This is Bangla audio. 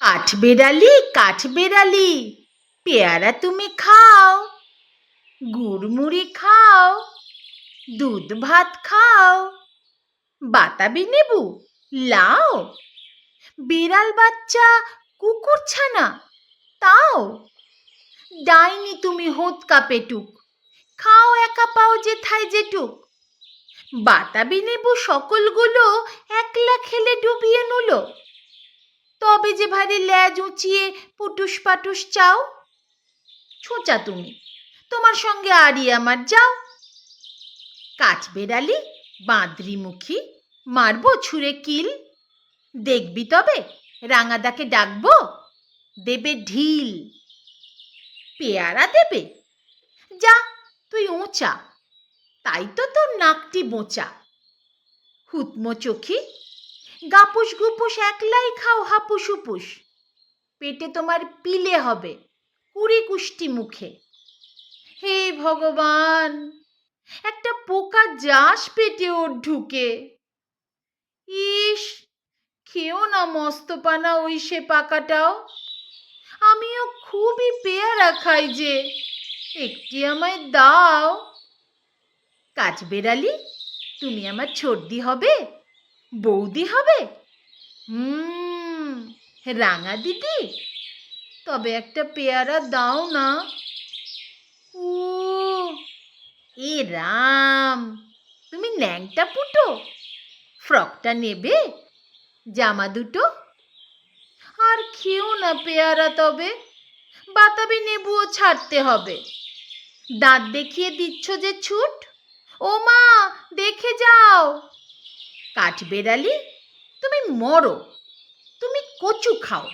কাঠবেড়ালি কাঠবেড়ালি, পেয়ারা তুমি খাও, গুড়মুড়ি খাও, দুধ ভাত খাও, বাতাবি নেবু, লাও, বিড়াল বাচ্চা, কুকুর ছানা, তাও, ডাইনি তুমি হোতকা পেটুক খাও একা পাও যেথায় যেটুক বাতাবি নেবু সকলগুলো একলা খেলে ডুবিয়ে নুলো তবে যে ভারী ল্যাজ উঁচিয়ে পুটুস পাটুস চাও? ছোঁচা তুমি। তোমার সঙ্গে আড়ি আমার যাও। কাঠবেড়ালি বাঁদরিমুখী, মারবো ছুঁড়ে কিল। দেখবি তবে রাঙাদাকে ডাকবো, দেবে ঢিল। পেয়ারা দেবে? যা, তুই ওচা তাই তো তোর নাকটি বোঁচা হুতমো চোখি গাপুস গুপুস একলাই খাও হাপুস উপুস পেটে তোমার পিলে হবে কুড়ি কুষ্টি মুখে। হে ভগবান, একটা পোকা যাস পেটে ওর ঢুকে। ইস, খেও না মস্তপানা ওই সে পাকাটাও। আমিও খুবই পেয়ারা খাই যে, একটি আমায় দাও। কাঠবেড়ালি তুমি আমার ছর্দি হবে? বৌদি হবে? হুম, রাঙা দিদি, তবে একটা পেয়ারা দাও না। ও, এ রাম, তুমি ন্যাংটা পুটো, ফ্রকটা নেবে, জামা দুটো? আর খেও না পেয়ারা তবে, বাতাবি নেবুও ছাড়তে হবে। দাঁত দেখিয়ে দিচ্ছ যে ছুট? ও মা দেখে যাও। কাঠবেড়ালি তুমি মরো। তুমি কচু খাও।